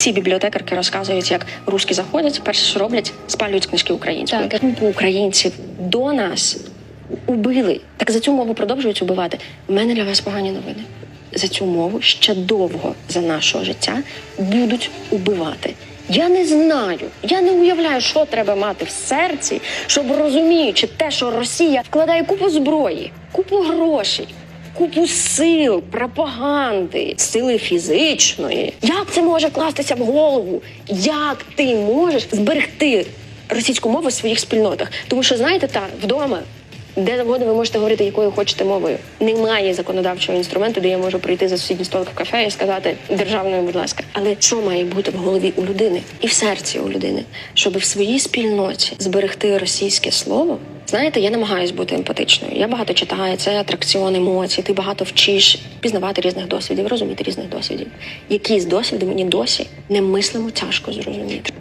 Ці бібліотекарки розказують, як русські заходять, перше, що роблять, спалюють книжки українською. Так. Купу українців до нас убили. Так за цю мову продовжують убивати. У мене для вас погані новини. За цю мову ще довго за нашого життя будуть убивати. Я не знаю, я не уявляю, що треба мати в серці, щоб розуміючи те, що Росія вкладає купу зброї, купу грошей, купу сил, пропаганди, сили фізичної. Як це може кластися в голову? Як ти можеш зберегти російську мову в своїх спільнотах? Тому що знаєте, так, вдома. Де завгодно ви можете говорити, якою хочете мовою. Немає законодавчого інструменту, де я можу прийти за сусідній столик в кафе і сказати державною, будь ласка. Але що має бути в голові у людини і в серці у людини, щоб в своїй спільноті зберегти російське слово? Знаєте, я намагаюсь бути емпатичною. Я багато читаю, це атракціон емоцій. Ти багато вчиш пізнавати різних досвідів, розуміти різних досвідів. Які з досвіди мені досі немислимо тяжко зрозуміти.